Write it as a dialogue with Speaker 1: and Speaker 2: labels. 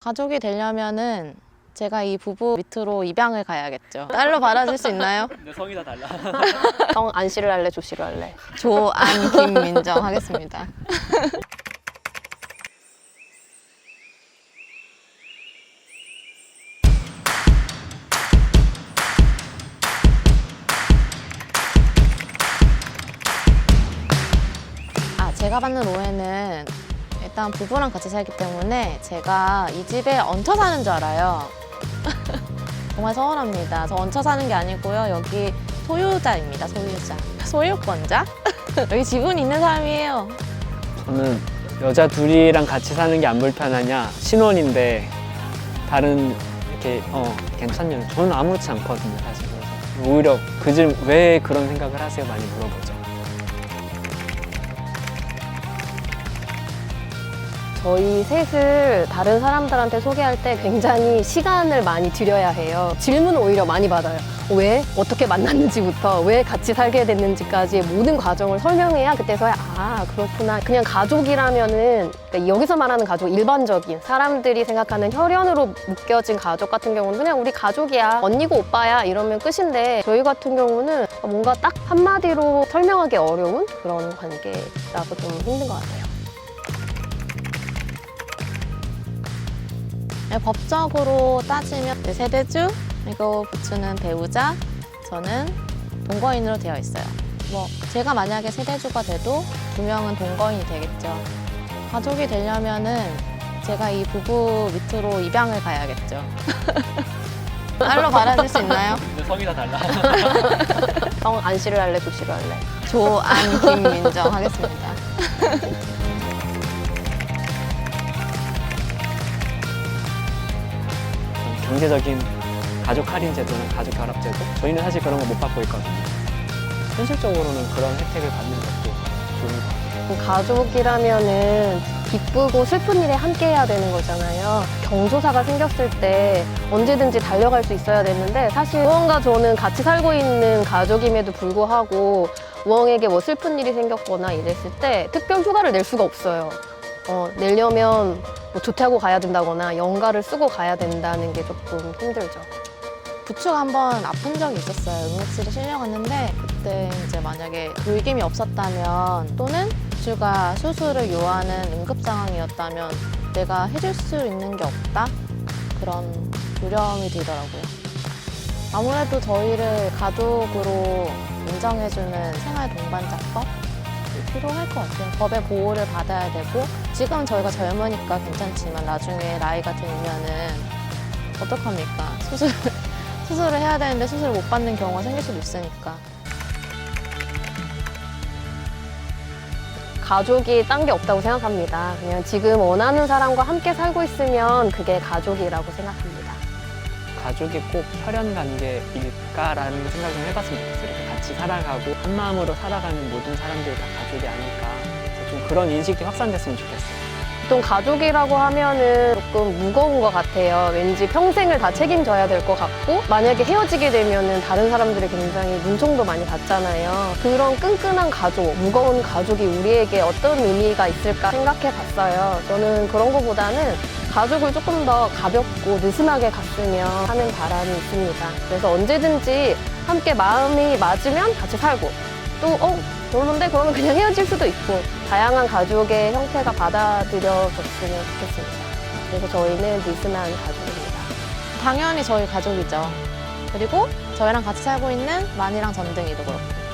Speaker 1: 가족이 되려면은 제가 이 부부 밑으로 입양을 가야겠죠. 딸로 받아줄 수 있나요?
Speaker 2: 근데 성이 다 달라.
Speaker 3: 정 안씨를 할래 조씨를 할래
Speaker 1: 조안 김민정 하겠습니다. 아, 제가 받는 오해는 일단 부부랑 같이 살기 때문에 제가 이 집에 얹혀 사는 줄 알아요. 정말 서운합니다. 저 얹혀 사는 게 아니고요. 여기 소유자입니다. 소유자. 소유권자? 여기 지분 있는 사람이에요.
Speaker 2: 저는 여자 둘이랑 같이 사는 게 안 불편하냐 신혼인데 다른 이렇게 어 괜찮냐 저는 아무렇지 않거든요 사실 그래서 오히려 그집왜 그런 생각을 하세요 많이 물어보죠
Speaker 3: 저희 셋을 다른 사람들한테 소개할 때 굉장히 시간을 많이 들여야 해요. 질문을 오히려 많이 받아요. 왜? 어떻게 만났는지부터 왜 같이 살게 됐는지까지 모든 과정을 설명해야 그때서야 아 그렇구나. 그냥 가족이라면은 그러니까 여기서 말하는 가족 일반적인 사람들이 생각하는 혈연으로 묶여진 가족 같은 경우는 그냥 우리 가족이야 언니고 오빠야 이러면 끝인데 저희 같은 경우는 뭔가 딱 한마디로 설명하기 어려운 그런 관계라서 좀 힘든 것 같아요.
Speaker 1: 법적으로 따지면 네, 세대주 그리고 부추는 배우자 저는 동거인으로 되어 있어요. 뭐 제가 만약에 세대주가 돼도 두 명은 동거인이 되겠죠. 가족이 되려면은 제가 이 부부 밑으로 입양을 가야겠죠. 딸로 받아줄 수 있나요?
Speaker 2: 근데 성이 다 달라
Speaker 3: 정 안씨를 할래 조씨를 할래
Speaker 1: 조안 김민정 하겠습니다.
Speaker 2: 경제적인 가족 할인 제도나 가족 결합 제도 저희는 사실 그런 거 못 받고 있거든요 현실적으로는 그런 혜택을 받는 것도 좋은 것 같아요
Speaker 3: 가족이라면은 기쁘고 슬픈 일에 함께 해야 되는 거잖아요. 경조사가 생겼을 때 언제든지 달려갈 수 있어야 되는데 사실 우엉과 저는 같이 살고 있는 가족임에도 불구하고 우엉에게 뭐 슬픈 일이 생겼거나 이랬을 때 특별 휴가를 낼 수가 없어요. 어, 내려면 뭐 조퇴하고 가야 된다거나 연가를 쓰고 가야 된다는 게 조금 힘들죠.
Speaker 1: 부추가 한 번 아픈 적이 있었어요. 응급실에 실려갔는데 그때 이제 만약에 돌김이 없었다면 또는 부추가 수술을 요하는 응급 상황이었다면 내가 해줄 수 있는 게 없다 그런 두려움이 들더라고요. 아무래도 저희를 가족으로 인정해주는 생활 동반자법 필요할 것 같아요. 법의 보호를 받아야 되고 지금 저희가 젊으니까 괜찮지만 나중에 나이가 들면은 어떡합니까? 수술 수술을 해야 되는데 수술을 못 받는 경우가 생길 수도 있으니까.
Speaker 3: 가족이 딴 게 없다고 생각합니다. 그냥 지금 원하는 사람과 함께 살고 있으면 그게 가족이라고 생각합니다.
Speaker 2: 가족이 꼭 혈연 관계일까라는 생각 좀 해봤으면 좋겠어요. 같이 살아가고 한 마음으로 살아가는 모든 사람들이 다 가족이 아닐까. 좀 그런 인식이 확산됐으면 좋겠어요.
Speaker 3: 보통 가족이라고 하면은 조금 무거운 것 같아요. 왠지 평생을 다 책임져야 될 것 같고, 만약에 헤어지게 되면은 다른 사람들이 굉장히 문총도 많이 받잖아요. 그런 끈끈한 가족, 무거운 가족이 우리에게 어떤 의미가 있을까 생각해 봤어요. 저는 그런 것보다는 가족을 조금 더 가볍고 느슨하게 갔으면 하는 바람이 있습니다. 그래서 언제든지 함께 마음이 맞으면 같이 살고, 또, 어, 별론데? 그러면 그냥 헤어질 수도 있고, 다양한 가족의 형태가 받아들여졌으면 좋겠습니다. 그래서 저희는 느슨한 가족입니다.
Speaker 1: 당연히 저희 가족이죠. 그리고 저희랑 같이 살고 있는 만이랑 전등이도 그렇고.